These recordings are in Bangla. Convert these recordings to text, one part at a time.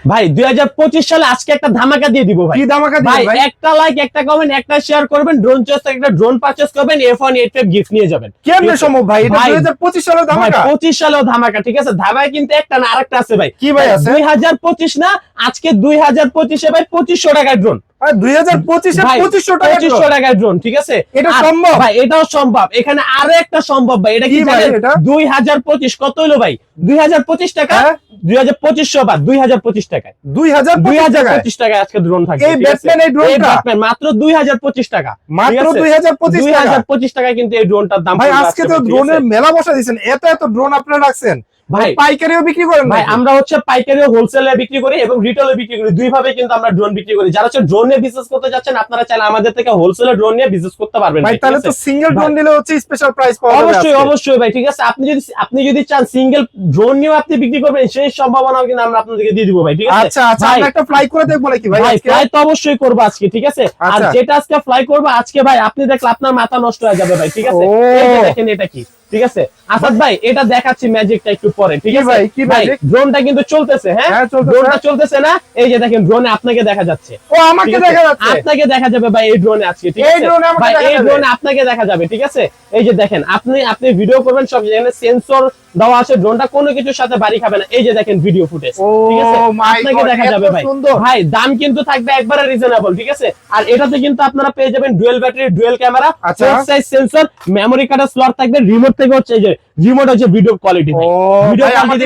ভাই দুই হাজার পঁচিশ সালে আজকে একটা ধামাকা দিয়ে দিব ভাই। ধামাকা ভাই একটা লাইক একটা কমেন্ট একটা শেয়ার করবেন ড্রোন চয়েস একটা ড্রোন পারচেস করবেন F one eight five gift নিয়ে যাবেন। কেমনে সম্ভব ভাই? ভাই, 2025 সালের ভাই ধামাকা? পঁচিশ সালেও ধামাকা ঠিক আছে? ধামাকা কিন্তু একটা না আরেকটা আছে ভাই। কি ভাই আছে? দুই হাজার পঁচিশ না আজকে দুই হাজার পঁচিশে ভাই পঁচিশশো টাকার ড্রোন ভাই 2025 এ ভাই 2500 টাকা পঁচিশশো টাকায় ড্রোন ঠিক আছে এটা সম্ভব? ভাই এটাও সম্ভব এখানে আরও একটা সম্ভব ভাই এটা কি কি ভাই জানেন এটা? দুই হাজার পঁচিশ কত হলো ভাই দুই হাজার পঁচিশ টাকা হ্যাঁ? দুই হাজার পঁচিশশো বা দুই হাজার পঁচিশ টাকায় 2025 দুই হাজার পঁচিশ টাকায় আজকে ড্রোন থাকবে এই ব্যাটম্যান এই ড্রোনটা? ব্যাটম্যান মাত্র দুই হাজার পঁচিশ টাকা মাত্র ঠিক আছে? 2025 দুই হাজার পঁচিশ টাকা কিন্তু এই ড্রোনটার দাম ভাই আজকে তো ড্রোনের মেলা বসা দিয়েছেন এত এত ড্রোন আপনারা রাখছেন ভাই পাইকারিও বিক্রি করেন ভাই আমরা হচ্ছে হোলসেলে বিক্রি করি এবং রিটেলে বিক্রি করি। দুই ভাবে কিন্তু আমরা ড্রোন বিক্রি করি। যারা হচ্ছে ড্রোন নিয়ে বিজনেস করতে যাচ্ছেন আপনারা চাইলে আমাদের থেকে হোলসেলে ড্রোন নিয়ে বিজনেস করতে পারবেন ভাই তাহলে তো সিঙ্গেল ড্রোন নিলে হচ্ছে স্পেশাল প্রাইস পাওয়া যাবে অবশ্যই অবশ্যই ভাই ঠিক আছে? আপনি যদি আপনি যদি চান সিঙ্গেল ড্রোন নিয়েও আপনি বিক্রি করবেন সেই সম্ভাবনাও কিন্তু আমরা আপনাদেরকে দিয়ে দিব ভাই ঠিক আছে? আচ্ছা আচ্ছা আমরা একটা ফ্লাই করে দেখব নাকি ভাই? ফ্লাই তো অবশ্যই করব আজকে ঠিক আছে? আর আচ্ছা। যেটা আজকে ফ্লাই করব আজকে ভাই আপনি দেখলে আপনার মাথা নষ্ট হয়ে যাবে ভাই ঠিক আছে? এই দেখেন এটা কি? ঠিক আছে? আসাদ ভাই এটা দেখাচ্ছি ম্যাজিকটা একটু পরে ঠিক আছে? ভাই, কি ভাই ড্রোনটা কিন্তু চলতেছে হ্যাঁ? হ্যাঁ, ড্রোনটা চলতেছে না এই যে দেখেন ড্রোনে আপনাকে দেখা যাচ্ছে। ও আমাকে দেখা যাচ্ছে। আপনাকে দেখা যাবে ভাই এই ড্রোনে আজকে ঠিক আছে? drone এ আমাকে ভাই দেখা এই ড্রোনে আপনাকে দেখা যাবে ঠিক আছে? এই যে দেখেন আপনি আপনি ভিডিও করবেন সব এখানে সেন্সর দেওয়া আছে ড্রোনটা কোনো কিছুর সাথে বাড়ি খাবে না। এই যে দেখেন ভিডিও ফুটেজ ঠিক আছে? আপনাকে দেখা যাবে ভাই। ভাই দাম কিন্তু থাকবে একবারে রিজনেবল ঠিক আছে? আর এটাতে কিন্তু আপনারা পেয়ে যাবেন ডুয়েল ব্যাটারি ডুয়েল ক্যামেরা আচ্ছা। সাইজ সেন্সর মেমরি কার্ডের স্লট থাকবে রিমোট থেকে হচ্ছে এই যে রিমোট হচ্ছে ভিডিও কোয়ালিটি ভাই। ভিডিও কোয়ালিটি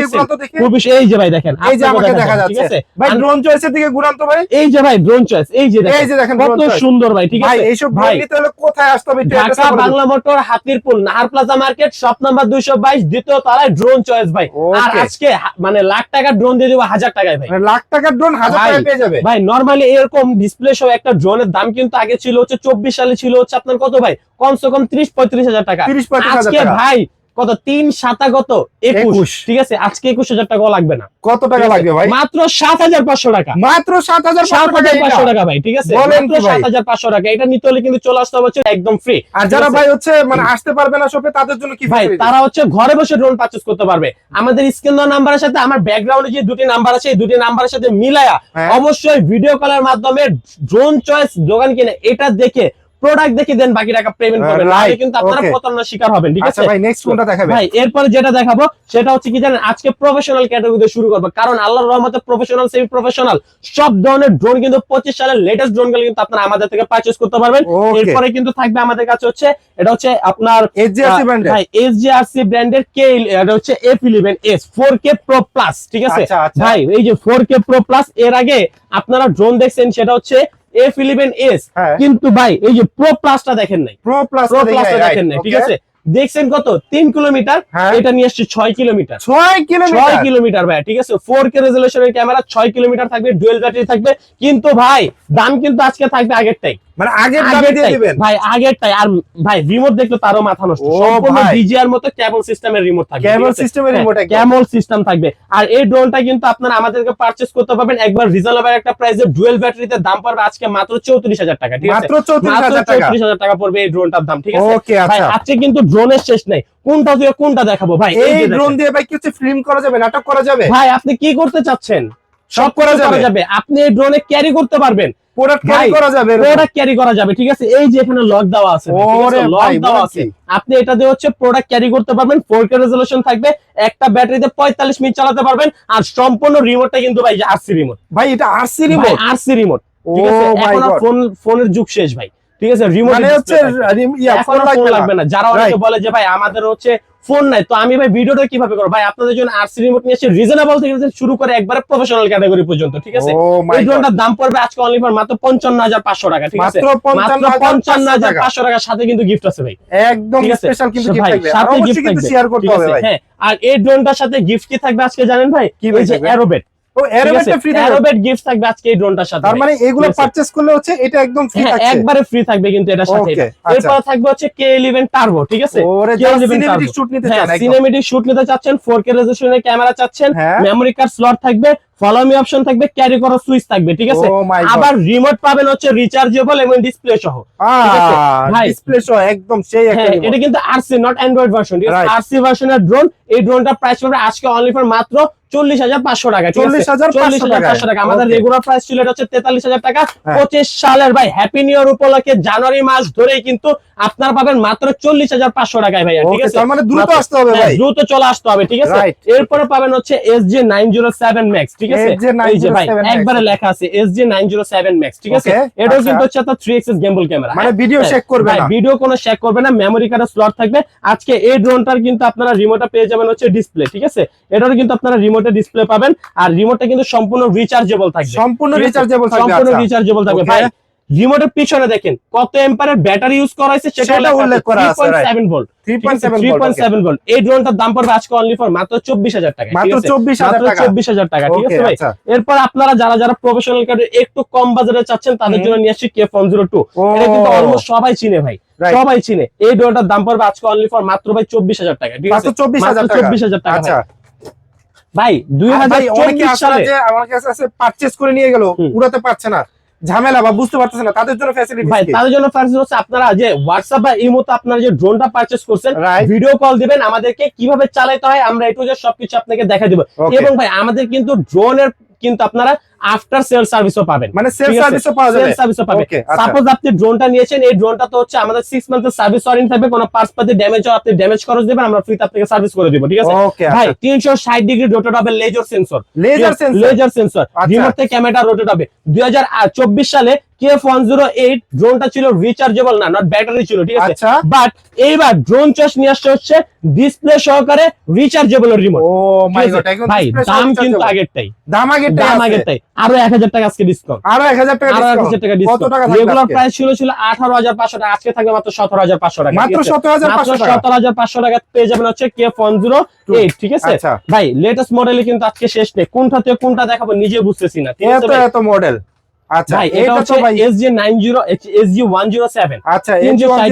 এই যে ভাই দেখেন এই যে আমাকে দেখা যাচ্ছে। ভাই ড্রোন চয়েসের দিকে ঘুরান তো ভাই। এই যে ভাই ড্রোন চয়েস এই যে এই যে দেখেন কত সুন্দর ভাই ঠিক ভাই এইসব ভাই নিতে হলে কোথায় আসতে হবে ঢাকা বলে motor Hatirpul Nahar Plaza market shop number দুইশো বাইশ দ্বিতীয় তলায় ড্রোন চয়েস ভাই। আর আজকে মানে লাখ টাকার ড্রোন দিয়ে দেবো হাজার টাকায় ভাই। মানে লাখ টাকার ড্রোন হাজার টাকায় পেয়ে যাবে। ভাই নরমালি এরকম ডিসপ্লে সহ একটা ড্রোনের দাম কিন্তু আগে ছিল হচ্ছে চব্বিশ সালে ছিল হচ্ছে আপনার কত ভাই? কমসে কম ত্রিশ পঁয়ত্রিশ হাজার টাকা। 30 35 হাজার টাকা। ভাই কত? তিন সাতা কত? একুশ। ঠিক আছে? আজকে একুশ হাজার টাকাও লাগবে না। কত টাকা লাগবে ভাই? মাত্র সাত হাজার পাঁচশো টাকা। মাত্র সাত হাজার সাত হাজার পাঁচশো টাকা ভাই ঠিক আছে? মাত্র সাত হাজার পাঁচশো টাকা। এটা নিতে হলে কিন্তু চলে আসতে হবে একদম ফ্রি আর যারা ভাই হচ্ছে মানে আসতে পারবে না শপে তাদের জন্য কি ভাই তারা হচ্ছে ঘরে বসে ড্রোন পারচেজ করতে পারবে। আমাদের স্ক্রিন দেওয়া নাম্বারের সাথে আমার ব্যাকগ্রাউন্ডে যে দুটি নাম্বার আছে এই দুটি নাম্বারের সাথে মিলায়া হ্যাঁ। অবশ্যই ভিডিও কলের মাধ্যমে ড্রোন চয়েস দোকান কিনে এটা দেখে প্রোডাক্ট দেখে দেন বাকি টাকা পেমেন্ট করবেন। Right, কিন্তু আপনারা প্রতারণার শিকার হবেন ঠিক আচ্ছা আছে? ভাই নেক্সট কোনটা দেখাবে ভাই এরপরে যেটা দেখাবো সেটা হচ্ছে কি জানেন আজকে প্রফেশনাল ক্যাটাগরিতে শুরু করব। কারণ আল্লাহর রহমতে প্রফেশনাল সেমি প্রফেশনাল সব ধরনের ড্রোন কিন্তু পঁচিশ সালের লেটেস্ট ড্রোনগুলো কিন্তু আপনারা আমাদের থেকে পারচেস করতে পারবেন। এরপরে কিন্তু থাকবে আমাদের কাছে হচ্ছে এটা হচ্ছে আপনার brand এর? ভাই এসজিআরসি ব্র্যান্ডের কে এটা হচ্ছে F eleven S four K pro plus ঠিক আছে? আচ্ছা, আচ্ছা। ভাই এই যে ফোর কে প্রো প্লাস এর আগে আপনারা ড্রোন দেখছেন সেটা হচ্ছে এফ ইলেভেন এস। কিন্তু ভাই এই যে প্রো প্লাসটা দেখেন নাই। প্রো প্লাস প্রো প্লাসটা দেখেন নাই ঠিক আছে? দেখছেন কত? তিন কিলোমিটার হ্যাঁ। এটা নিয়ে আসছে ছয় কিলোমিটার। ছয় ছয় কিলোমিটার কিলোমিটার ভাই ঠিক আছে? ফোর কে রেজলেশনের ক্যামেরা ছয় কিলোমিটার থাকবে ডুয়েল ব্যাটারি থাকবে। কিন্তু ভাই দাম কিন্তু আজকে থাকবে আগেরটাই। মানে আগের দামে দিয়ে দিবেন। ভাই আগেরটাই। আর ভাই রিমোট দেখলে তারও মাথা নষ্ট। ও সম্পূর্ণ ডিজিআর মতো কেবল সিস্টেমের রিমোট থাকবে। কেবল সিস্টেম থাকবে। আর এই ড্রোনটা কিন্তু আপনারা আমাদেরকে পারচেজ করতে পারবেন। একবার রিজনেবল একটা প্রাইসে ডুয়েল ব্যাটারিতে দাম পড়বে আজকে মাত্র চৌত্রিশ হাজার টাকা ঠিক আছে? মাত্র 34,000 টাকা। টাকা পড়বে এই ড্রোনটার দাম ঠিক আছে? আচ্ছা। আজকে কিন্তু ড্রোনের শেষ নাই। কোনটা দিয়ে কোনটা দেখাবো ভাই? এই এই ড্রোন দিয়ে ভাই কি হচ্ছে ফিল্ম করা যাবে নাটক করা যাবে? ভাই আপনি কি করতে চাচ্ছেন? সব করা যাবে। আপনি এই ড্রোনে ক্যারি করতে পারবেন। প্রোডাক্ট ভাই, ক্যারি করা যাবে প্রোডাক্ট ক্যারি করা যাবে ঠিক আছে? এই যে এখানে লক দেওয়া আছে লক দেওয়া আছে। আপনি এটা দিয়ে হচ্ছে প্রোডাক্ট ক্যারি করতে পারবেন ফোর কে থাকবে একটা ব্যাটারিতে পঁয়তাল্লিশ মিনিট চালাতে পারবেন আর সম্পূর্ণ রিমোটটা কিন্তু ভাই আরসি রিমোট ভাই এটা আরসি রিমোট আরসি রিমোট ও ঠিক আছে? এখন ফোন ফোনের যুগ শেষ ভাই। ঠিক আছে? রিমোট মানে হচ্ছে ইয়া ফোন লাগবে না। না। যারা অনেকে বলে যে ভাই আমাদের হচ্ছে ফোন নাই। তো আমি ভাই ভিডিওটা কীভাবে করব? ভাই আপনাদের জন্য আরসি রিমোট নিয়ে এসে রিজনেবল থেকে শুরু করে একবারে প্রফেশনাল ক্যাটাগরি পর্যন্ত ঠিক আছে? এই ড্রোনটার দাম পড়বে আজকে অনলি ফর মাত্র পঞ্চান্ন হাজার পাঁচশো টাকা ঠিক আছে? মাত্র 55,500 পঞ্চান্ন হাজার টাকা। পাঁচশো টাকার সাথে কিন্তু গিফট আছে ভাই। একদম স্পেশাল কিন্তু গিফট থাকবে। সাথে গিফট থাকবে। শেয়ার করতে হবে ভাই। হ্যাঁ আর এই ড্রোনটার সাথে গিফট কি থাকবে আজকে জানেন ভাই? কি এই যে অ্যারোবেট গিফট থাকবে। আজকে এই ড্রোনটার সাথে তার মানে এগুলো পারচেজ করলে হচ্ছে এটা একদম ফ্রি হ্যাঁ থাকছে। একবারে ফ্রি থাকবে কিন্তু এটার সাথে আচ্ছা। এরপর থাকবে হচ্ছে টার্বো ঠিক আছে? ওরে K11 যারা সিনেমেটিক শুট নিতে হ্যাঁ চান সিনেমেটিক শুট নিতে চাচ্ছেন রেজলিউশনের ক্যামেরা চাচ্ছেন হ্যাঁ। মেমোরি কার্ড স্লট থাকবে ফলো মি অপশন থাকবে ক্যারি করার সুইচ থাকবে ঠিক আছে? গড আবার রিমোট পাবেন হচ্ছে রিচার্জেবল এবং ডিসপ্লে সহ। ডিসপ্লে সহ একদম সেই হ্যাঁ। এটা কিন্তু RC not Android version RC ভার্সনের ড্রোন এই ড্রোনটা প্রাইস পড়বে আজকে অনলি ফর মাত্র চল্লিশ হাজার পাঁচশো টাকা ঠিক আছে? 40,500 চল্লিশ হাজার পাঁচশো টাকা। আমাদের রেগুলার প্রাইস ছিল এটা হচ্ছে তেতাল্লিশ হাজার টাকা হ্যাঁ। পঁচিশ সালের ভাই হ্যাপি নিউ ইয়ার উপলক্ষে জানুয়ারি মাস ধরেই কিন্তু আপনারা পাবেন মাত্র চল্লিশ হাজার পাঁচশো টাকায় ভাইয়া ঠিক আছে? মানে দ্রুত আসতে হবে হ্যাঁ, দ্রুত চলে আসতে হবে ঠিক আছে? এরপরে পাবেন হচ্ছে S G nine zero seven max ঠিক আছে? এই যে ভাই একবারে লেখা আছে S G nine zero seven max ঠিক আছে? এটাও আচ্ছা। কিন্তু হচ্ছে আপনার থ্রি এক্সেস ক্যামেরা মানে ভিডিও শেক করবে না। ভিডিও কোনো করবে না মেমোরি কার্ডের স্লট থাকবে। আজকে এই ড্রোনটার কিন্তু আপনারা রিমোটে পেয়ে যাবেন হচ্ছে ডিসপ্লে ঠিক আছে? এটারও কিন্তু আপনারা রিমোটে ডিসপ্লে পাবেন আর রিমোটটা কিন্তু সম্পূর্ণ রিচার্জেবল থাকবে। সম্পূর্ণ রিচার্জেবল থাকবে সম্পূর্ণ আচ্ছা। রিচার্জেবল থাকবে। ভাই রিমোটের পিছনে দেখেন কত এম্পারের ব্যাটারি ইউজ করা হয়েছে সেটা উল্লেখ করা আছে, 3.7 ভোল্ট 3.7 ভোল্ট এই ড্রোনটার দাম পড়বে আজকে অনলি ফর মাত্র চব্বিশ হাজার টাকা মাত্র 24000 টাকা। চব্বিশ হাজার টাকা ঠিক আছে ভাই? আচ্ছা। এরপর আপনারা যারা যারা প্রফেশনাল কার্ডে একটু কম বাজারে চাচ্ছেন তাদের জন্য নিয়ে আসছি কে ফোন জিরো টু ও। এটা কিন্তু অলমোস্ট সবাই চিনে ভাই। সবাই চিনে। এই ড্রোনটার দাম পড়বে আজকে অনলি ফর মাত্র ভাই চব্বিশ হাজার টাকা ঠিক আছে? মাত্র 24000 টাকা। চব্বিশ হাজার টাকা আচ্ছা। ভাই। ভাই দুই আর হাজার ভাই অনেকে চব্বিশ আসলে সালে আমার কাছে আছে পারচেজ করে নিয়ে গেল উড়াতে পারছে না। ঝামেলা বা বুঝতে পারতেছে না তাদের জন্য ফ্যাসিলিটি ভাই তাদের জন্য ফ্যাসিলিটি হচ্ছে আপনারা যে WhatsApp বা ইমোতে মতো আপনারা যে ড্রোনটা পারচেজ করছেন ভিডিও কল দিবেন আমাদেরকে কীভাবে চালাতে হয় আমরা একটু যে সবকিছু আপনাকে দেখা দিব। এবং ভাই আমাদের কিন্তু ড্রোনের কিন্তু আপনারা আফটার সেল সার্ভিসও পাবেন। মানে সেল সার্ভিসও পাওয়া যাবে? সেল সার্ভিসও পাবেন সাপোজ আপনি ড্রোনটা নিয়েছেন এই ড্রোনটা তো হচ্ছে আমাদের সিক্স মান্থের সার্ভিস ওয়ারেন্টি থাকবে কোনো পার্টস পাতে ড্যামেজ হয় আপনি ড্যামেজ খরচ দেবেন আমরা ফ্রিতে আপনাকে সার্ভিস করে দিব ঠিক আছে? ভাই আচ্ছা। তিনশো ষাট ডিগ্রি রোটেট হবে laser sensor laser sensor laser sensor. Remote থেকে ক্যামেরা রোটেট হবে দুই হাজার চব্বিশ সালে কে ওয়ান জিরো এইট ড্রোনটা ছিল রিচার্জেবল না নট ব্যাটারি ছিল ঠিক আছে? আচ্ছা। বাট এইবার ড্রোন নিয়ে আসছে হচ্ছে ডিসপ্লে সহকারে rechargeable remote oh my god একদম ভাই দাম কিন্তু আগেরটাই। দাম আগের দাম আগেরটাই। আরও এক হাজার টাকা আজকে ডিসকাউন্ট আরও 1000 টাকা আরও কত টাকা রেগুলার প্রাইস ছিল ছিল আঠারো হাজার পাঁচশো টাকা। আজকে থাকবে মাত্র সতেরো হাজার পাঁচশো টাকা মাত্র 17500 টাকা। সতেরো হাজার পাঁচশো টাকা পেয়ে যাবেন হচ্ছে কে ফোন জিরো এইট ঠিক আছে? আচ্ছা। ভাই লেটেস্ট মডেলে কিন্তু আজকে শেষ নেই। কোনটা থেকে কোনটা দেখাবো নিজে বুঝতেছি না এত মডেল আচ্ছা ভাই এটা হচ্ছে সেভেন আচ্ছা তিনশো ষাট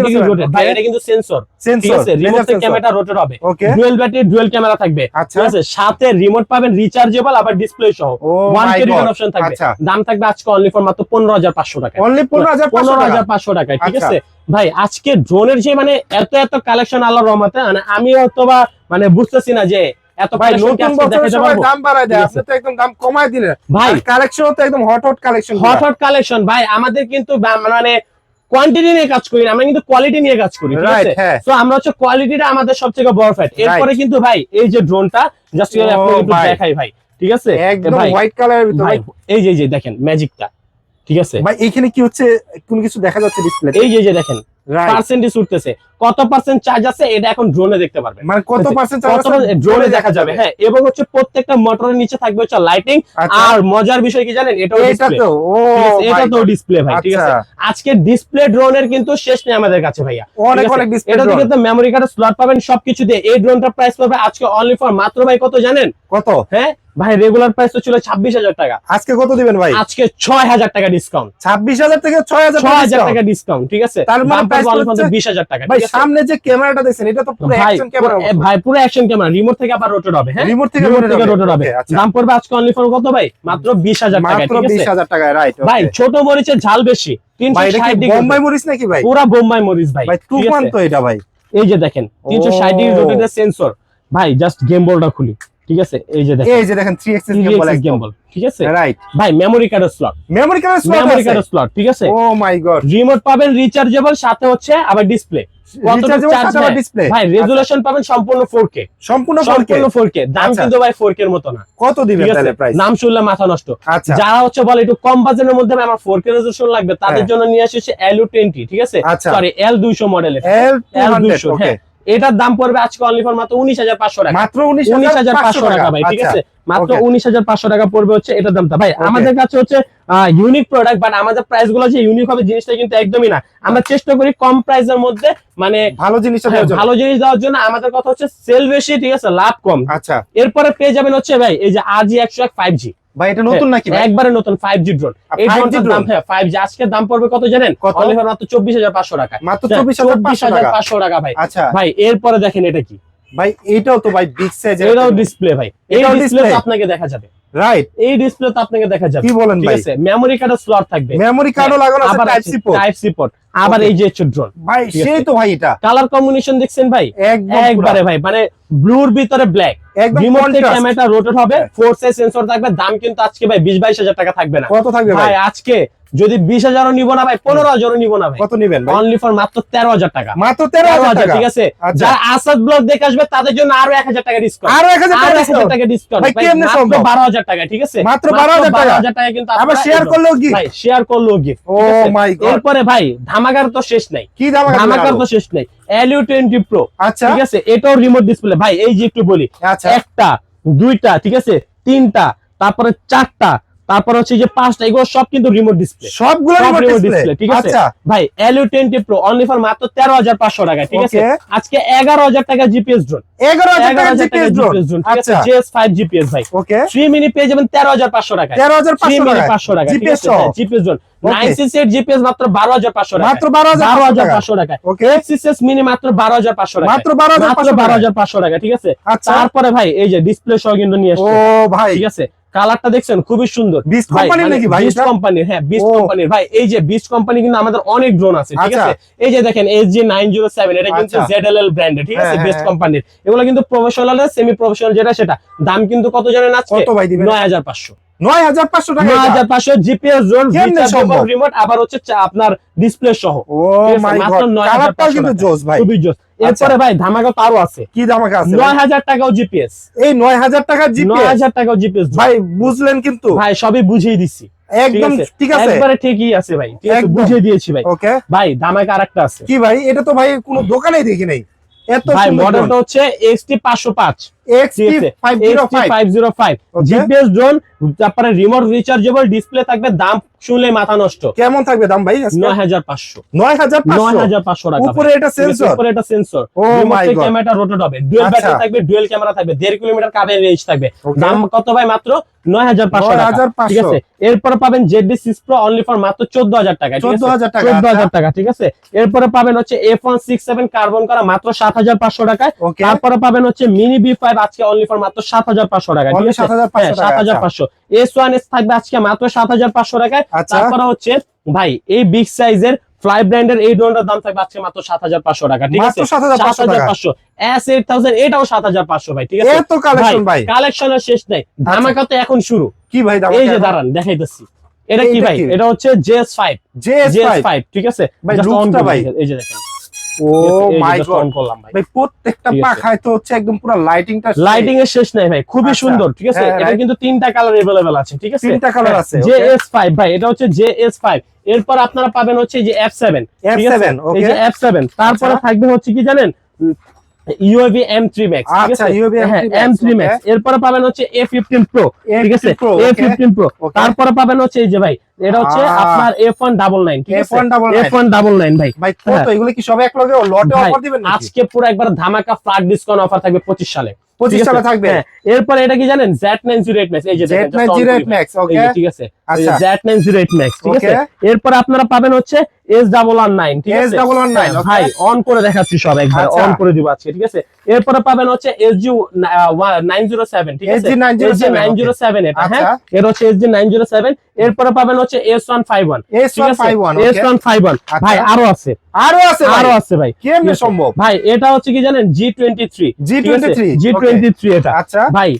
ভাই। এটা কিন্তু সেন্সর সেন্সর রিমোট থেকে ক্যামেরা রোটেট হবে। ওকে ব্যাটারি ডুয়েল ক্যামেরা থাকবে। আচ্ছা। ঠিক আছে? সাথে রিমোট পাবেন রিচার্জেবল আবার ডিসপ্লে সহ। অপশন থাকবে। দাম থাকবে আজকে অনলি ফর মাত্র পনেরো হাজার পাঁচশো টাকা। অনলি 15500 পনেরো টাকা ঠিক। আছে? ভাই আজকে ড্রোনের যে মানে এত এত কালেকশন আল্লাহর রহমতে মানে আমি হয়তো বা মানে বুঝতেছি না যে এত ভাই নতুন বছরে সবাই দাম বাড়ায় দেয় ঠিক আপনি তো একদম দাম কমায় দিলেন। ভাই। কালেকশন তো একদম hot hot collection hot hot collection ভাই আমাদের কিন্তু মানে কোয়ান্টিটি নিয়ে কাজ করি আমরা কিন্তু কোয়ালিটি নিয়ে কাজ করি ঠিক আছে? হ্যাঁ। তো আমরা হচ্ছে কোয়ালিটিটা আমাদের সবথেকে বড় ফ্যাট এরপরে কিন্তু ভাই এই যে ড্রোনটা জাস্ট একটু দেখাই ভাই ঠিক আছে? একদম হোয়াইট কালারের ভিতরে। এই যে এই যে দেখেন ম্যাজিকটা ঠিক আছে? ভাই এখানে কি হচ্ছে কোন কিছু দেখা যাচ্ছে ডিসপ্লে এই যে দেখেন পার্সেন্টেজ উঠতেছে। কত পার্সেন্ট চার্জ আছে এটা এখন ড্রোনে দেখতে পারবেন। মানে কত পার্সেন্ট কত ড্রোনে দেখা যাবে হ্যাঁ এবং হচ্ছে প্রত্যেকটা মোটরের নিচে থাকবে হচ্ছে লাইটিং আচ্ছা। আর মজার বিষয় কি জানেন? এটাও ডিসপ্লে তো ও এটা তো ডিসপ্লে ভাই ঠিক আছে? আচ্ছা। আজকে ডিসপ্লে ড্রোনের কিন্তু শেষ নেই আমাদের কাছে ভাইয়া। অনেক অনেক ডিসপ্লে এটা থেকে তো মেমোরি কার্ডের স্লট পাবেন সবকিছু দিয়ে এই ড্রোনটার প্রাইস পাবে আজকে অনলি ফর মাত্র ভাই কত জানেন? কত? হ্যাঁ ভাই রেগুলার প্রাইস তো ছিল ছাব্বিশ হাজার টাকা। আজকে কত দিবেন ভাই? আজকে ছয় হাজার টাকা ডিসকাউন্ট ছাব্বিশ হাজার থেকে ছয় হাজার ছয় হাজার টাকা ডিসকাউন্ট ঠিক আছে? তার মানে বিশ হাজার টাকা ভাই সামনে যে ক্যামেরাটা দেখছেন এটা তো পুরো ভাই অ্যাকশন ক্যামেরা পুরো- ভাই পুরো অ্যাকশন ক্যামেরা রিমোট থেকে আবার রোটেট হবে হ্যাঁ? রিমোট থেকে থেকে হবে। রোটেট হবে দাম পড়বে আজকে অনলি ফর কত ভাই? মাত্র বিশ হাজার টাকা মাত্র বিশ হাজার টাকায় রাইট ভাই ছোট মরিচের ঝাল বেশি বোম্বাই মরিচ নাকি ভাই? পুরা বোম্বাই মরিচ ভাই ভাই তুফান তো এটা ভাই। এই যে দেখেন তিনশো ষাট ডিগ্রি। রোটেটের সেন্সর ভাই জাস্ট গেম বলটা খুলি। ঠিক আছে? এই যে দেখেন। এই যে দেখেন 3 এক্সেস গেম বলে গেম ঠিক আছে? রাইট ভাই মেমোরি কার্ডের slot memory card slot memory কার্ডের স্লট ঠিক আছে? ও মাই গড রিমোট পাবেন রিচার্জেবল সাথে হচ্ছে আবার ডিসপ্লে ডিসপ্লে ভাই রেজুলেশন পাবেন সম্পূর্ণ 4K সম্পূর্ণ 4K সম্পূর্ণ 4K দাম আচ্ছা। কিন্তু ভাই 4K এর মতো না। কত দিবেন তাহলে প্রাইস নাম শুনলে মাথা নষ্ট। আচ্ছা। যারা হচ্ছে বলে একটু কম বাজেটের মধ্যে আমার 4K রেজুলেশন লাগবে তাদের হ্যাঁ। জন্য নিয়ে আসছে এলইউ 20 ঠিক আছে? আচ্ছা। সরি এল 200 মডেলের এল এল 200 200 ওকে হ্যাঁ। এটার দাম পড়বে আজকে অনলি ফর মাত্র 19500 টাকা। মাত্র উনিশ হাজার পাঁচশো টাকা ভাই ঠিক আচ্ছা। আছে? মাত্র উনিশ হাজার পাঁচশো টাকা পড়বে হচ্ছে এটার দামটা। ভাই আমাদের কাছে হচ্ছে ইউনিক প্রোডাক্ট বাট আমাদের প্রাইসগুলো যে ইউনিক হবে জিনিসটা কিন্তু একদমই না। আমরা চেষ্টা করি কম প্রাইসের মধ্যে মানে ভালো জিনিসটা হ্যাঁ। ভালো জিনিস দেওয়ার জন্য আমাদের কথা হচ্ছে সেল বেশি ঠিক আছে লাভ কম। আচ্ছা। এরপরে পেয়ে যাবেন হচ্ছে ভাই এই যে আজি একশো এক ফাইভ জি ভাই এটা নতুন নাকি একবারে নতুন ফাইভ জি ড্রোন আর এই ড্রোনটার দাম হ্যাঁ ফাইভ জি আজকের দাম পড়বে কত জানেন? কত? মাত্র চব্বিশ হাজার পাঁচশো টাকা। মাত্র 24500 হাজার টাকা। পাঁচশো টাকা ভাই। আচ্ছা। ভাই এরপরে দেখেন এটা কি। ভাই এটাও তো ভাই বিগ সাইজ এটাও ডিসপ্লে ভাই। এটাও ডিসপ্লে আপনাকে দেখা যাবে। রাইট এই ডিসপ্লে তো আপনাকে দেখা যাবে। কি বলেন ঠিক আছে? মেমোরি কার্ডের স্লট থাকবে। মেমোরি কার্ডও লাগানো আছে type C port type C port আবার এই যে হচ্ছে ড্রোন ভাই সেই তো ভাই এটা। কালার কম্বিনেশন দেখছেন ভাই? একবারে ভাই মানে ব্লুর ভিতরে ব্ল্যাক একদম রিমোট থেকে contrast। ক্যামেরাটা রোটেট হবে। ফোর সাইজ সেন্সর থাকবে দাম কিন্তু আজকে ভাই বিশ বাইশ হাজার টাকা থাকবে না। কত থাকবে ভাই? ভাই আজকে যদি বিশ হাজারও নিব না ভাই পনেরো হাজারও নিব না ভাই। কত নেবেন অনলি ফর মাত্র তেরো হাজার টাকা। মাত্র তেরো তেরো হাজার হাজার ঠিক আছে। যারা আসাদ ব্লগ দেখে আসবে তাদের জন্য আরও এক হাজার টাকা ডিসকাউন্ট আরও এক হাজার টাকা এক হাজার discount। টাকা ডিসকাউন্ট ভাই, বারো হাজার টাকা ঠিক আছে? মাত্র 12,000 হাজার টাকা। কিন্তু আবার শেয়ার করলেও কি শেয়ার করলেও গিফট ও মাই গড এরপরে ভাই ধামাকার তো শেষ নাই। কি ধামাকার তো শেষ নাই। এলইউ টোয়েন্টি প্রো আচ্ছা। ঠিক আছে? এটাও রিমোট ডিসপ্লে ভাই এই যে একটু বলি আচ্ছা। একটা দুইটা ঠিক আছে? তিনটা তারপরে চারটা তারপর হচ্ছে যে পাঁচটা এগুলো সব কিন্তু রিমোট ডিসপ্লে সবগুলো display। display, ঠিক আছে? আচ্ছা। ভাই এলিও টোয়েন্টি প্রো অনলি ফর মাত্র তেরো হাজার পাঁচশো টাকা ঠিক আছে? আজকে এগারো হাজার টাকা জিপিএস ড্রোন এগারো হাজার টাকা GPS drone GS five GPS ভাই। ওকে থ্রি মিনি পেয়ে যাবেন তেরো হাজার পাঁচশো টাকা তেরো হাজার পাঁচশো টাকা জিপিএস জিপিএস ড্রোন জিপিএস মাত্র বারো হাজার পাঁচশো টাকা মাত্র বারো হাজার বারো হাজার পাঁচশো টাকা মিনি মাত্র বারো হাজার পাঁচশো টাকা মাত্র বারো হাজার পাঁচশো বারো টাকা হাজার পাঁচশো টাকা ঠিক আছে? আচ্ছা। তারপরে ভাই এই যে ডিসপ্লে সহ কিন্তু নিয়ে আসছে ভাই। ঠিক আছে? কালারটা দেখছেন? খুবই সুন্দর। বিস্ট কোম্পানি নাকি ভাই বিস্ট এটা? কোম্পানির হ্যাঁ বিস্ট ও। কোম্পানির ভাই এই যে বিস্ট কোম্পানি কিন্তু আমাদের অনেক ড্রোন আছে ঠিক আচ্ছা। আছে? এই যে দেখেন S G nine zero seven এটা কিন্তু আচ্ছা। জেডএলএল ব্র্যান্ডের ঠিক আছে? হ্যাঁ, বেস্ট হ্যাঁ। কোম্পানির এগুলো কিন্তু প্রফেশনাল সেমি প্রফেশনাল যেটা সেটা। দাম কিন্তু কত জানেন আজকে? কত ভাই দিবেন? নয় হাজার পাঁচশো। নয় হাজার পাঁচশো টাকা নয় এটা? হাজার পাঁচশো জিপিএস ড্রোন কেমনে সম্ভব? রিমোট আবার হচ্ছে আপনার ডিসপ্লে সহ। ও মাই গড 9,500 কালারটাও কিন্তু জোস ভাই। খুবই জোস। আচ্ছা। এরপরে ভাই ধামাকা তারও আছে। কি ধামাকা আছে 9000 টাকাও জিপিএস এই 9000 টাকা জিপিএস 9000 টাকাও জিপিএস ভাই বুঝলেন কিন্তু। ভাই সবই বুঝিয়ে দিছি একদম ঠিক আছে? একবারে ঠিকই আছে ভাই। ঠিক বুঝিয়ে দিয়েছি ভাই। ওকে। ভাই ধামাকা আরেকটা আছে। কি ভাই? এটা তো ভাই কোনো দোকানেই দেখি নাই। এত সুন্দর মডেলটা হচ্ছে এক্সটি 505 জিপিএস ড্রোন তারপরে রিমোট রিচার্জেবল ডিসপ্লে থাকবে দাম শুনলে মাথা নষ্ট। কেমন থাকবে দাম ভাই নয় হাজার পাঁচশো। নয় হাজার নয় পাঁচশো হাজার পাঁচশো টাকা উপরে এটা সেন্সর উপরে এটা সেন্সর Oh ক্যামেরাটা রোটেট হবে। ডুয়েল আচ্ছা। ব্যাটারি থাকবে ডুয়েল ক্যামেরা থাকবে দেড় কিলোমিটার কাভের রেঞ্জ থাকবে। দাম কত ভাই মাত্র? নয় হাজার পাঁচশো টাকা। ঠিক আছে? এরপরে পাবেন ZD six pro only for মাত্র চোদ্দ হাজার টাকা 14,000 টাকা, চোদ্দ হাজার আচ্ছা। টাকা ঠিক আছে? এরপরে পাবেন হচ্ছে F one six seven carbon করা মাত্র সাত হাজার পাঁচশো টাকায়। তারপরে পাবেন হচ্ছে মিনি বি ফাইভ আজকে অনলি ফর মাত্র সাত হাজার পাঁচশো টাকা ঠিক আছে? 7,500 হ্যাঁ, টাকা, 7,500 এস থাকবে আজকে মাত্র সাত হাজার পাঁচশো টাকায়। আচ্ছা। তারপরে হচ্ছে ভাই এই বিগ সাইজের ফ্লাই ব্র্যান্ডের এই ড্রোনটার দাম থাকবে আজকে মাত্র সাত হাজার পাঁচশো টাকা ঠিক আছে? মাত্র 7,500 টাকা। পাঁচশো। এস এইট থাউজেন্ড এটাও সাত হাজার পাঁচশো ভাই ঠিক আছে? এত কালেকশন ভাই কালেকশনের শেষ নাই। ধামাকা তো এখন শুরু। কি ভাই এই যে দাঁড়ান দেখাইতেছি। এটা কি ভাই? এটা হচ্ছে JS five JS JS five five ঠিক আছে? ভাই। এই যে দেখেন। ও মাই গড করলাম ভাই। ভাই প্রত্যেকটা পাখায় তো হচ্ছে একদম পুরো লাইটিংটা লাইটিং এর শেষ নাই ভাই খুবই আচ্ছা। সুন্দর ঠিক আছে? হ্যাঁ, এটা কিন্তু তিনটা কালার আছে ঠিক আছে? তিনটা কালার আছে এস ফাইভ ভাই এটা হচ্ছে এরপর আপনারা পাবেন হচ্ছে যে এফ সেভেন F7, এই যে এফ সেভেন তারপরে আচ্ছা। থাকবে হচ্ছে কি জানেন? ইউএভি এম থ্রি ম্যাক্স আচ্ছা, UAV M3 M three Max, এরপরে পাবেন হচ্ছে এ ফিফটিন প্রো ঠিক আছে? A15 Pro, তারপরে পাবেন হচ্ছে এই যে ভাই এটা হচ্ছে আপনার এফ ওয়ান ডাবল নাইন ঠিক আছে? F199 F one double nine ভাই। ভাই হ্যাঁ। কত এগুলো কি সব এক লগে লটে অফার দিবেন আজকে পুরো একবার ধামাকা ফ্ল্যাট ডিসকাউন্ট অফার থাকবে পঁচিশ সালে। 25 ঠিক আছে? সালে থাকবে? হ্যাঁ, এরপরে এটা কি জানেন? Z nine zero eight max এই যে দেখেন, just on Z908 করি Max ওকে ঠিক আছে? আচ্ছা. এরপর আপনারা পাবেন হচ্ছে এস ডাবল নাইন ঠিক আছে? S119, okay. ভাই অন করে দেখাচ্ছি সব একবার। অন করে দিব আজকে ঠিক আছে? এরপরে পাবেন হচ্ছে S G nine zero seven ঠিক আছে? SG 907, S G nine zero seven এটা হ্যাঁ? আচ্ছা। এর হচ্ছে S G nine zero seven এরপরে পাবেন হচ্ছে S one five one S151 S one five one. ভাই আরও আছে। আরও আছে আরও আছে ভাই কেমনে সম্ভব? ভাই এটা হচ্ছে কি জানেন? G twenty three G23, G twenty three এটা। আচ্ছা। ভাই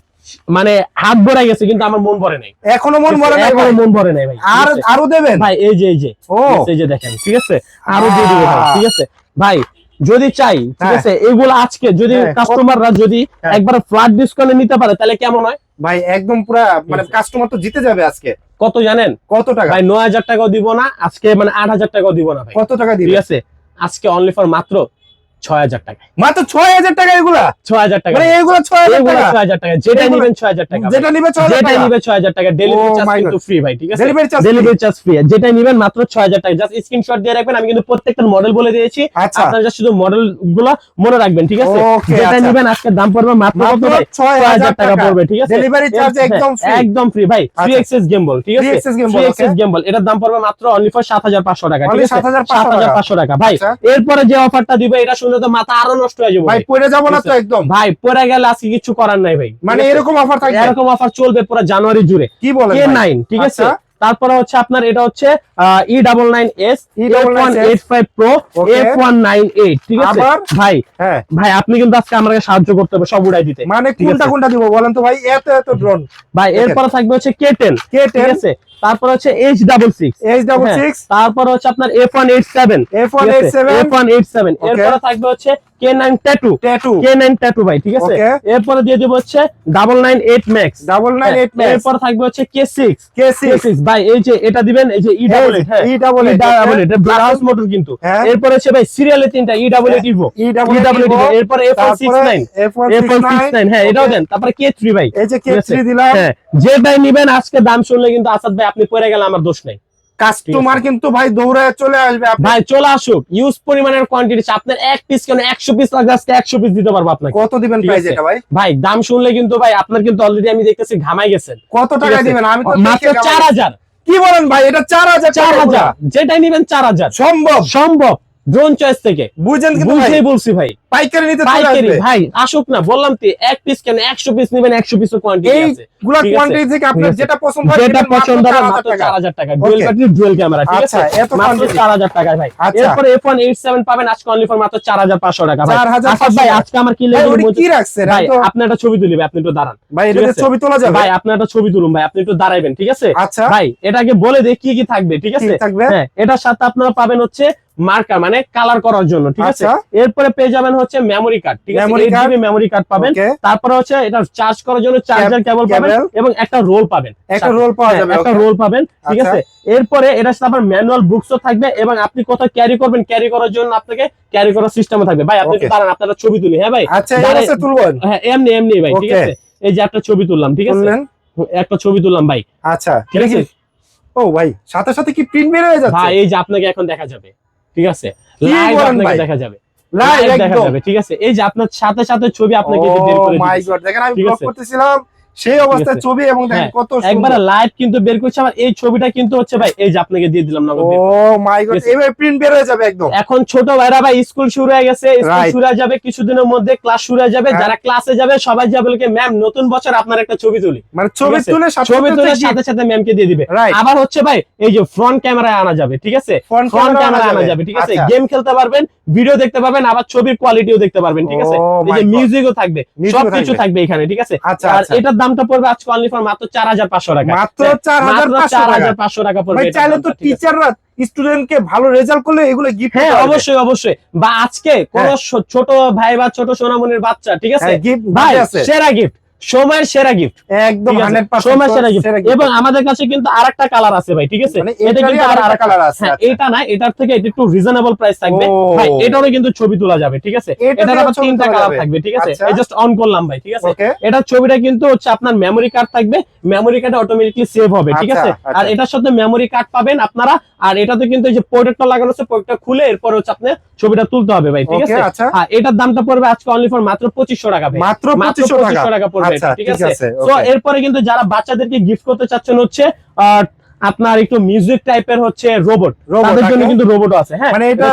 মানে হাত ভরে গেছে কিন্তু আমার মন ভরে নাই। এখনও মন মরে নাই এখনও মন ভরে নাই ভাই আর আরও দেবেন? ভাই এই যে এই যে ও। এই যে দেখেন ঠিক আছে? আরও দিয়ে দিবে ভাই আহ। ঠিক আছে? ভাই যদি চাই ঠিক হ্যাঁ। আছে এগুলো আজকে যদি হ্যাঁ, কাস্টমাররা যদি হ্যাঁ। একবার ফ্ল্যাট ডিসকাউন্টে নিতে পারে তাহলে কেমন হয়? ভাই একদম পুরা মানে কাস্টমার তো জিতে যাবে আজকে। কত জানেন? কত টাকা? ভাই নয় হাজার টাকাও দিব না আজকে মানে আট হাজার টাকাও দিব না ভাই। কত টাকা দিবেন ঠিক আছে? আজকে অনলি ফর মাত্র ছয় হাজার টাকা মাত্র ছয় হাজার টাকা এগুলা ছয় হাজার টাকা মানে এগুলো ছয় হাজার টাকা ছয় হাজার টাকা যেটা নিবেন ছয় হাজার টাকা যেটা নিবে যেটা নিবে ছয় হাজার টাকা ডেলিভারি Oh চার্জ কিন্তু ফ্রি ভাই ঠিক আছে ডেলিভারি চার্জ ফ্রি যেটা নিবেন মাত্র ছয় হাজার টাকা জাস্ট স্ক্রিনশট দিয়ে রাখবেন আমি কিন্তু প্রত্যেকটা মডেল বলে দিয়েছি আচ্ছা আপনারা শুধু মডেলগুলো মনে রাখবেন ঠিক আছে যেটা আচ্ছা। নিবেন আজকে দাম পড়বে মাত্র? ছয় হাজার টাকা পড়বে ঠিক আছে ডেলিভারি চার্জ হ্যাঁ, একদম ফ্রি একদম ফ্রি ভাই আচ্ছা। এক্সেস গেমবল ঠিক আছে 3XS gimbal, থ্রি এক্সেস গেমবল এটার দাম পড়বে মাত্র অনলি ফর সাত হাজার পাঁচশো টাকা ঠিক আছে 7,500 সাত হাজার পাঁচশো টাকা ভাই আচ্ছা। এরপরে যে অফারটা দিবে এটা শুনলে তো মাথা আরও নষ্ট হয়ে যাবে ভাই ভাই। পড়ে যাব না তো একদম। ভাই গেলে আজকে কিছু করার নাই ভাই। মানে এরকম অফার থাকবে? এরকম অফার চলবে পুরো জানুয়ারি জুড়ে। কি বলেন কে নাইন ঠিক আছে? আচ্ছা। তারপরে হচ্ছে আপনার এটা হচ্ছে E double nine S eight five pro. F one nine eight ঠিক আছে? ভাই হ্যাঁ। ভাই আপনি কিন্তু আজকে আমাকে সাহায্য করতে হবে সব উড়াই দিতে। মানে কোনটা। কোনটা দিব বলেন তো ভাই? এত এত ড্রোন ভাই। এরপরে থাকবে হচ্ছে কে টেন কে ঠিক টেন আছে? তারপর হচ্ছে H double six H double six তারপর হচ্ছে আপনার F one eight seven F one eight seven F one eight seven এরপরে থাকবে হচ্ছে K nine tattoo tattoo K nine tattoo ভাই ঠিক আছে? এরপরে দিয়ে দেবো হচ্ছে double nine eight max double nine eight এরপর থাকবে হচ্ছে কে সিক্স কে সিক্স ভাই এই যে এটা দিবেন এই যে E double eight E double E eight double eight blouse motor কিন্তু। হ্যাঁ। এরপর হচ্ছে ভাই সিরিয়ালে তিনটা E double eight Evo E double eight eight এরপর F one six nine F one six nine হ্যাঁ এটাও দেন। তারপরে কে থ্রি ভাই। এই যে কে থ্রি দিলাম। হ্যাঁ যেটাই নিবেন আজকে দাম শুনলে কিন্তু আসাদ ভাই আপনি পরে গেলে আমার দোষ নাই। কাস্টমার কিন্তু ভাই দৌড়ায় চলে আসবে ভাই চলে আসুক। ইউজ পরিমাণের কোয়ান্টিটি আপনার এক পিস কেন? একশো পিস লাগবে আজকে একশো পিস দিতে পারব আপনাকে। কত দিবেন প্রাইস এটা ভাই? ভাই দাম শুনলে কিন্তু ভাই আপনার কিন্তু অলরেডি আমি দেখতেছি ঘামাই গেছেন। কত টাকা দিবেন? আমি তো মাত্র চার হাজার। কি বলেন ভাই? এটা চার হাজার চার হাজার। যেটাই নিবেন চার হাজার। সম্ভব। সম্ভব। ড্রোন চয়েস থেকে। বুঝেন ভাই। বুঝেই বলছি ভাই। পাইকারি নিতে পাইকারি ভাই আসুক না বললাম তো এক পিস কেন একশো পিস নিবেন একশো পিস কোয়ান্টিটি আছে। গুলা কোয়ান্টিটি থেকে আপনার যেটা পছন্দ হয় যেটা পছন্দ 4,000 মাত্র টাকা। চার হাজার টাকা। ডুয়েল ব্যাটারি ডুয়েল ক্যামেরা ঠিক আছে? আচ্ছা, এত মাত্র quantity। চার হাজার টাকায় ভাই। আচ্ছা। এরপরে এফ ওয়ান এইট সেভেন পাবেন আজকে অনলি ফর মাত্র চার হাজার পাঁচশো টাকা ভাই। 4,500 আসাদ ভাই আজকে আমার কি লেগে কি রাখছেন? ভাই আপনি একটা ছবি তুলিবে আপনি একটু দাঁড়ান। ভাই এটাতে ছবি তোলা যাবে? ভাই আপনি একটা ছবি তুলুন ভাই আপনি একটু দাঁড়াইবেন ঠিক আছে? আচ্ছা। ভাই এটাকে বলে দে কি কি থাকবে ঠিক আছে? থাকবে? হ্যাঁ এটার সাথে আপনারা পাবেন হচ্ছে মার্কার মানে কালার করার জন্য ঠিক আছে? আচ্ছা। এরপরে পেয়ে যাবেন হচ্ছে মেমোরি কার্ড ঠিক আছে। জিবি মেমোরি কার্ড পাবেন। তারপরে হচ্ছে এটা চার্জ করার জন্য চার্জার কেবল পাবেন এবং একটা রোল পাবেন। একটা রোল পাওয়া হ্যাঁ, যাবে একটা রোল পাবেন ঠিক আচ্ছা। আছে? এরপরে এটা সাথে আবার ম্যানুয়াল বুকসও থাকবে এবং আপনি কোথাও ক্যারি করবেন ক্যারি করার জন্য আপনাকে ক্যারি করার সিস্টেমও থাকবে। ভাই আপনি দাঁড়ান আপনারা ছবি তুলি হ্যাঁ ভাই? আচ্ছা তুলবেন? হ্যাঁ এমনি এমনি ভাই ঠিক আছে? এই যে একটা ছবি তুললাম ঠিক আছে? একটা ছবি তুললাম ভাই। আচ্ছা ঠিক আছে? ও ভাই সাথে সাথে কি প্রিন্ট বের হয়ে যাচ্ছে? ভাই এই যে আপনাকে এখন দেখা যাবে। ঠিক আছে? লাইভ আপনাকে দেখা যাবে। লাইভ দেখা যাবে ঠিক আছে? এই যে আপনার সাথে সাথে ছবি আপনাকে বের করে মাই গড দেখেন আমি ব্লগ করতেছিলাম সেই অবস্থায় ছবি এবং দেখেন হ্যাঁ, কত একবারে লাইভ কিন্তু বের করছে। আবার এই ছবিটা কিন্তু হচ্ছে ভাই এই যে আপনাকে দিয়ে দিলাম নগদ ও মাই গড আছে। প্রিন্ট বের হয়ে যাবে একদম। এখন ছোট ভাইরা ভাই স্কুল শুরু হয়ে গেছে স্কুল শুরু হয়ে যাবে কিছুদিনের মধ্যে ক্লাস শুরু হয়ে যাবে। হ্যাঁ। যারা ক্লাসে যাবে সবাই যাবে বলে ম্যাম নতুন বছর আপনার একটা ছবি তুলি। মানে ছবি তুলে ছবি তুলে সাথে সাথে সাথে ম্যামকে দিয়ে দিবে। আবার হচ্ছে ভাই এই যে ফ্রন্ট ক্যামেরায় আনা যাবে ঠিক আছে? ফ্রন্ট ক্যামেরা আনা যাবে। ঠিক আছে? আচ্ছা। গেম খেলতে পারবেন ভিডিও দেখতে পাবেন আবার ছবির কোয়ালিটিও দেখতে পারবেন ঠিক আছে? Oh এই যে মিউজিকও থাকবে সবকিছু থাকবে। এখানে ঠিক আছে? আচ্ছা আর আচ্ছা। এটার দামটা পড়বে আজকে অনলি ফর মাত্র চার হাজার পাঁচশো টাকা মাত্র হ্যাঁ, 4500 চার টাকা। হাজার পাঁচশো টাকা পড়বে ভাই চাইলে তো? টিচাররা স্টুডেন্টকে ভালো রেজাল্ট করলে এগুলো গিফট হ্যাঁ অবশ্যই অবশ্যই বা আজকে কোন হ্যাঁ। ছোট ভাই বা ছোট সোনামনির বাচ্চা ঠিক আছে গিফট ভাই আছে সেরা গিফট সময়ের সেরা গিফট একদম 100% সময় সেরা gift। এবং আমাদের কাছে কিন্তু আরেকটা কালার আছে ভাই ঠিক আছে? মানে এটা কিন্তু আরেকটা আরেকটা কালার আছে হ্যাঁ আচ্ছা। এটা না এটার থেকে এটা একটু রিজনেবল প্রাইস থাকবে। ভাই এটারও কিন্তু ছবি তোলা যাবে ঠিক আছে? এটার আবার তিনটা কালার থাকবে ঠিক আছে? আচ্ছা। এই জাস্ট অন করলাম ভাই ঠিক আছে? ছবিটা কিন্তু হচ্ছে আপনার মেমোরি কার্ড থাকবে। মেমোরি কার্ডে সেভ হবে ঠিক আচ্ছা, আছে? আচ্ছা। আর এটার সাথে মেমোরি কার্ড পাবেন আপনারা। আর এটাতে কিন্তু এই যে প্রোডাক্টটা লাগানো আছে প্রোডাক্টটা খুলে এরপর হচ্ছে আপনি ছবিটা তুলতে হবে ভাই ঠিক আছে? আচ্ছা। হ্যাঁ এটার দামটা পড়বে আজকে অনলি ফর মাত্র পঁচিশশো টাকা ভাই। মাত্র মাত্র 2500 পঁচিশশো টাকা পড়বে। আচ্ছা ঠিক ঠিক আছে? আছে তো এরপরে কিন্তু যারা বাচ্চাদেরকে গিফট করতে চাচ্ছেন হচ্ছে আপনার একটু মিউজিক টাইপের হচ্ছে রোবট তাদের জন্য কিন্তু রোবট আছে হ্যাঁ? মানে এটা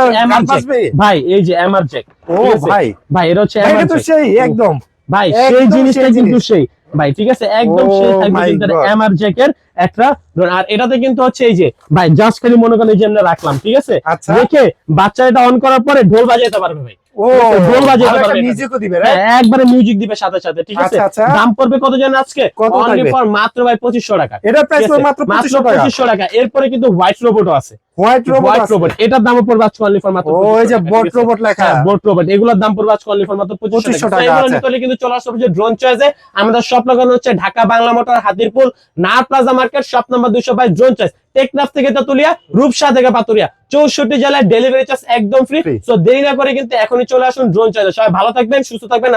ভাই এই যে এমআর জ্যাক ও ভাই। ভাই এটা হচ্ছে তো সেই একদম। ভাই সেই জিনিসটা কিন্তু। সেই। ভাই ঠিক আছে? একদম Oh সেই থাকবে my কিন্তু. এমআর জ্যাকের একটা। আর এটাতে কিন্তু হচ্ছে এই যে ভাই জাস্ট খালি মনে করেন এই যে আমরা রাখলাম ঠিক আছে? আচ্ছা। রেখে বাচ্চা এটা অন করার পরে ঢোল বাজাইতে পারবে ভাই। ও ঢোল বাজাতে পারবে মিউজিকও দিবে হ্যাঁ, একবারে মিউজিক দিবে সাথে সাথে ঠিক আছে? আচ্ছা, আচ্ছা। দাম পড়বে কত জানেন আজকে? অনলি ফর মাত্র ভাই পঁচিশশো টাকা। এটার প্রাইস মাত্র মাত্র 2500 টাকা। এরপরে কিন্তু হোয়াইট রোবটও আছে। হোয়াইট রোবট হোয়াইট আছে। রোবট এটার দামও পড়বে আজকে অনলি ফর মাত্র ও এই যে বট রোবট লেখা। বোট রোবট এগুলোর দাম পড়বে আজকে অনলি ফর মাত্র পঁচিশশো 2500 টাকা টাকা, এগুলো আচ্ছা। নিতে হলে কিন্তু চলে আসতে হবে ড্রোন চয়েসে আমাদের সব লাগানো হচ্ছে ঢাকা বাংলা মোটর হাতিরপুল না প্লাজা মার্কেট শপ নাম্বার দুইশো বাইশ ড্রোন চয়েস টেকনাফ থেকে তেতুলিয়া রূপসা থেকে পাতুরিয়া। চৌষট্টি জেলায় ডেলিভারি চার্জ একদম ফ্রি তো দেরি না করে কিন্তু এখনই চলে আসুন ড্রোন চাইলে সবাই ভালো থাকবেন সুস্থ থাকবেন